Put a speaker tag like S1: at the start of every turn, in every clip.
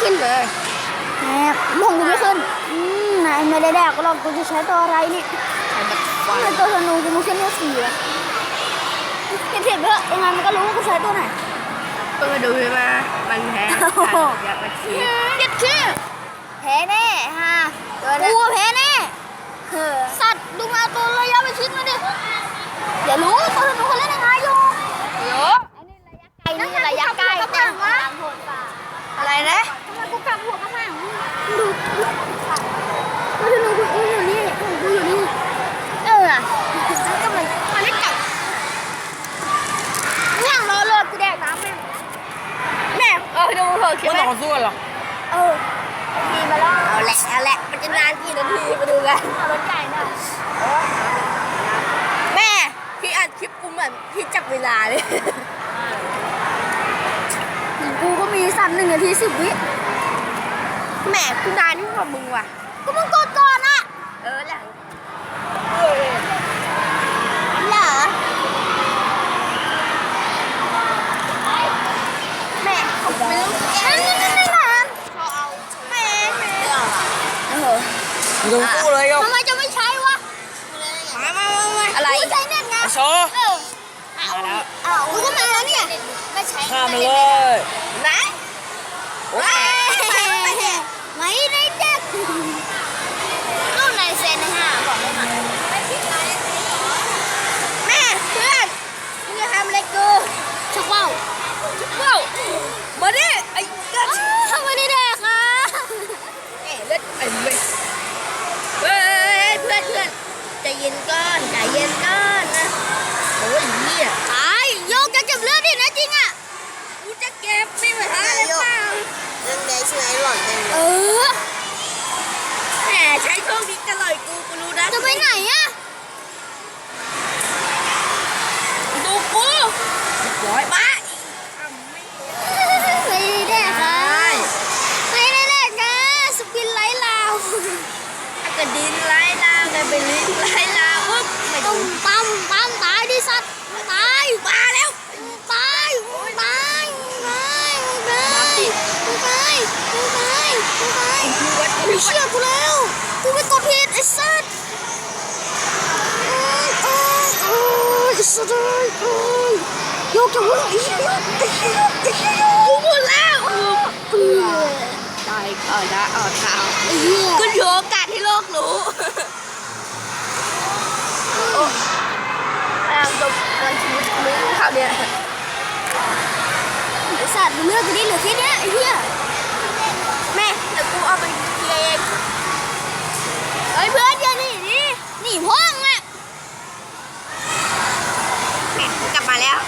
S1: ขึ้นเลย
S2: แหมมองกูไม่ขึ้นอืมนายไม่ได้แดกก็หรอกกูจะใช้ตัวอะไรนี่
S1: ใช้แบบฟัน
S2: ใช้ตัวธนูกูไม่ขึ้นตัวสี่อะเห็นเห็นเถอะยังไงมันก็รู้ว่ากูใช้ตัวไหน
S1: เพิ่งมาดูใช่ไหมมันแพ้
S2: โอ้โห
S1: อยากมาชี้
S2: เจ็ดชื่อแพ้แน่ฮะกูว่าแพ้แน่สัตว์ดูมาตัวระยะไปชิดมาดิอย่ารู้ตัวธนูเขาเล่นยังไงอยู่
S1: โย
S2: ไอ้นี่ระยะใกล้แต่หลังโหดกว่า
S1: อะไรนะ
S2: ทำไมกูกลับหัวกระหม่อมดูดูดูดูกูอยู่นี่กูอยู่นี่ เออก็มันมันไม่จับย่างรอรถกูแดกน้ำแม่งแม่
S1: เออดูเถอะคิด
S3: ไม่
S1: ว่า
S3: ต่อสู้กันหรอ
S2: เออดีมาแล้ว
S1: เอาแหละเอาแหละมันจะนานกี่นาทีมาดูกัน
S2: เอารถใหญ่หน่อย
S1: แม่พี่อัดคลิปกูเหมือนพี่จับเวลาเลย
S2: กูก็มีสั่นหนึ่งนาทีสิบวิ
S1: แม่กูนานที่กว่ามึงว่ะ
S2: ก็มึงกดก่อนอะ
S1: เออแหละ
S2: เหรอแม่เขาไม่รู้นั่นนั่นนั่นนั่น
S1: เขาเอาแม่แม่เออ
S3: ทั้งคู่เลยครับ
S2: ทำไมจะไม่ใช้วะ
S1: มามามามาอะไร
S2: ใช้แน่นไง
S3: โชว์
S2: เออ
S3: มาแล้วเอา
S2: ก็มาแล้วเนี่ยไม่ใช้
S3: ข้ามเลย
S1: ไหน
S3: โอ้ย
S2: ไม่ได้เด็กรุ่นไหนเซนห้าบอกได้ไหม
S1: แม่เพื่อนมึงจะทำอะไรกู
S2: ชักว่าว
S1: ว้าวมาดิไอ้เลือด
S2: ทำไมได้แดกค่ะ
S1: แม่เลือดไอ้เว้ยเฮ้ยเพื่อนเพื่อนใจเย็นก่อนใจเย็นก่อนนะโอ้ยเหี้ย
S2: ตายโยกจะเก็บเลือดดินะจริงอะ
S1: กูจะเก็บไม่เหมือนอะไรเปล่า
S3: เรื่องใดช่วยหล่อนเอง
S2: เออ
S1: แหมใช้ช่วงนี้จะลอยกูกูรู้นะ
S2: จะไปไหนอะ
S1: ดูกูร้อยบ้า
S2: ไม่ได้แดกค่ะไม่ได้แดกค่ะสปินไลท์ลาว
S1: ถ้าเกิดดินไล่ลากันไปลิ้นไล่ลาปุ๊บไม่
S2: ต้
S1: ต้
S2: อ
S1: องง
S2: ตั้มตั้มตายดิสัตว์ตาย
S1: มาแล้ว
S2: ตายตายตายตายตายตายตาย
S1: กูวัดกู
S2: เชื่อกูแล้ว กูไปกดผิดไอ้สัตว์ไอ้สัตว์เอ้ยโยกจะวุ่นไอ้เหี้ยไอ้เหี้ยไอ้เหี้ย
S1: กูหมดแล้วตายเออได้เออเท้า
S2: ไอ้เหี้ย
S1: กูถือโอกาสให้โลกรู้โอ้แรงจบการชีวิตรู้ข่าวเนี่ย
S2: ไอ้สัตว์มึงเลือกกูดิเหลือแค่เนี้ยไอ้เหี้ย
S1: แม่เดี๋ยวกูเอาไป เคลียร์เอง
S2: เฮ้ยเพื่อนอย่าหนีดิหนีพ่องอะ
S1: แม่กูกลับมาแล้ว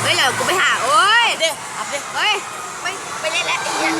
S1: เฮ้ยเดี๋ยวกูไปหา โอ้ย
S3: เด็กอัพดิ
S1: เฮ้ยไม่ไปเล่นแล้วไอ้เหี้ย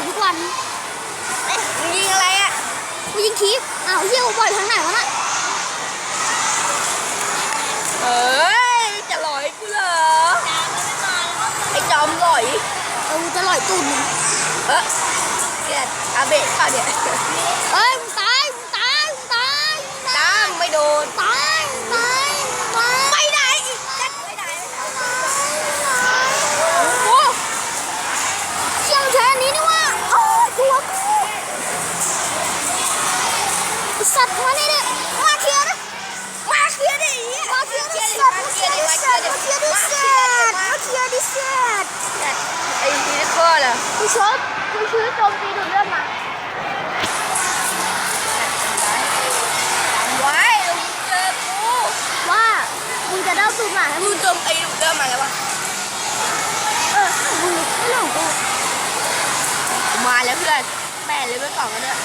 S2: กั
S1: บ
S2: ทุกวัน
S1: เอ๊ะมึงยิงอะไรอะ
S2: กูยิงคีบอ้าวเฮียกูปล่อยทางไหนวะน่ะ
S1: เอ้ยจะหลอยกูเหรอไอ้จอมหลอย
S2: เออกูจะลอยตูดมึง
S1: เออเกลียดอาเบะป่ะเนี่ย
S2: เอ้ยมึงตายมึงตายมึงตายมึงตาย
S1: ตั้งไม่โดน
S2: ตายตาย เลย
S1: เว
S2: ล
S1: สอง
S2: แล้ว
S1: ด้ย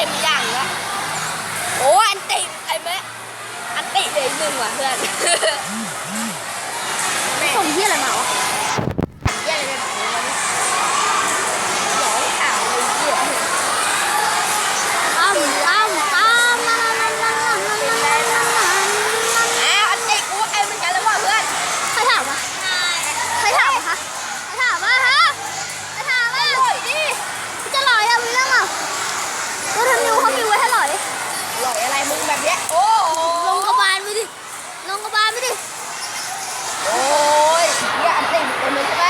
S1: ต็มอย่างละโอ้อันติไอ้แม่อันติเลยหนึ่งว่ะเพื่อน
S2: ส่งที่อะไรมาวะ
S1: โอ้โห
S2: ลงกระบาลไปดิ ลงกระบาลไปดิ
S1: โอ้ยเหี้ยอันติเต็มเลยใช่ไหม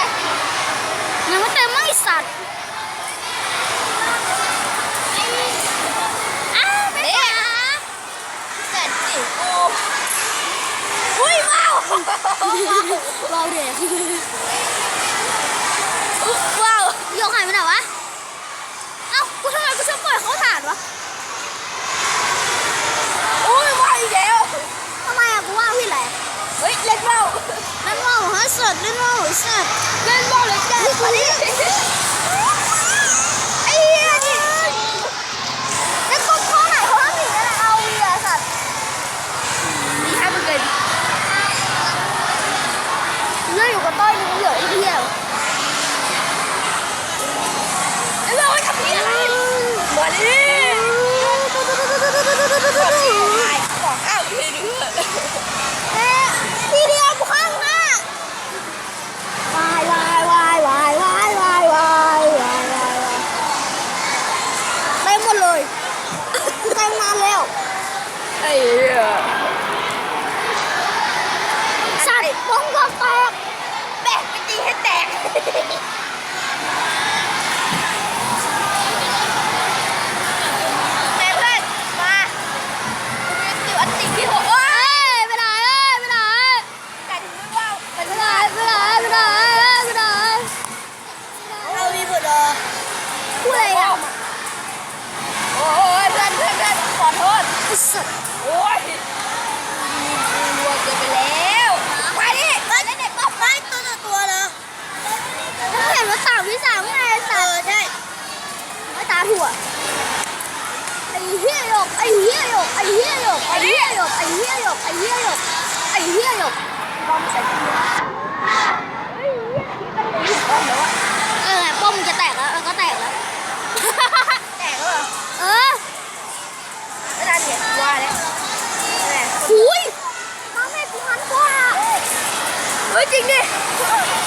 S2: ยังไม่เต็มมั้งไอสัตว์อ้าวไม่ได้หา
S1: เสร็จสิกูอุ้ยว้าว
S2: เราเด็ก
S1: ว้าว
S2: โยกหายไปไหนวะ เอ้า กูทำไมกูชอบปล่อยเขาถ่านวะ
S1: อุ้ยว้าวอีกแล้ว
S2: ทำไมอะกูว่าพี่แหละ
S1: เฮ้ยเล่น ว่าว
S2: เล่นว่าวเหรอสัตว์เล่นว่าวเหรอสัตว์
S1: เล่นว่าวเลยจ้ะมาดิไอ้เหี้ยนี่
S2: แล้วกดข้อไหนเขาห้ามหนีนั่นแหละเอาเหี้ยสัตว์
S1: มีห้าเปอร์เซ็นต์
S2: เลืออยู่กับต้อยมึงเหลือไอ้เหี้ย
S1: ไอ้เราทำนี่อะไรมาดิไอ้ของอ้าวทีนึงเถอะ
S2: เอ๊ะทีเดียวกูข้างหน้า วายวายวายวายวายวายวายวายวายเต็มหมดเลยเต็มนานแล้ว
S1: ไอ้เหี้ย
S2: สัตว์ป้องก็แตก
S1: แบกไปตีให้แตกแม่เพื่อนมากูมีสกิลอันติที่หกโอ้
S2: เอ้
S1: ย
S2: ยไปไหนเอ้ยไปไหน
S1: แต่ถึงไม่ว่าวมัน
S2: ไปไหนไปไหนไปไหนไปไหน
S1: เอาดีหมดเลย
S2: พูดอะไรอะ
S1: โอ้ยเพื่อนเพื่อนเพื่อนขอโทษ
S2: ไอ้สัตว์
S1: โอ้ยรัวเกินไปแล้วมาดิมาเล่นเด็กป๊อปไม้ตัวต่อตัวเลย
S2: มึงเห็นว่าสามวิสามไงไอ้สัตว์
S1: ใช่
S2: ไม่ตาถั่วไอ้เหี้ยหยกไอ้เหี้ยหยกไอ้เหี้ยหยกไอ้เหี้ยหยก ไอ้เหี้ยหยกไอ้เหี้ยหยกไอ้เหี้ยหยก
S1: บอมใส่ตัวเฮ้ยคิดกันเลยบอมแล้วอะ
S2: เออป้อมจะแตกแล้วแล้วก็แตกแล้ว
S1: แตกแล้วเหรอ
S2: เออ
S1: ไม่ได้เนี่ยว่าแล้วแหม
S2: หุยมาแม่กูหันกว่า
S1: เฮ้ยจริงดิ
S2: กูซื้อต่อ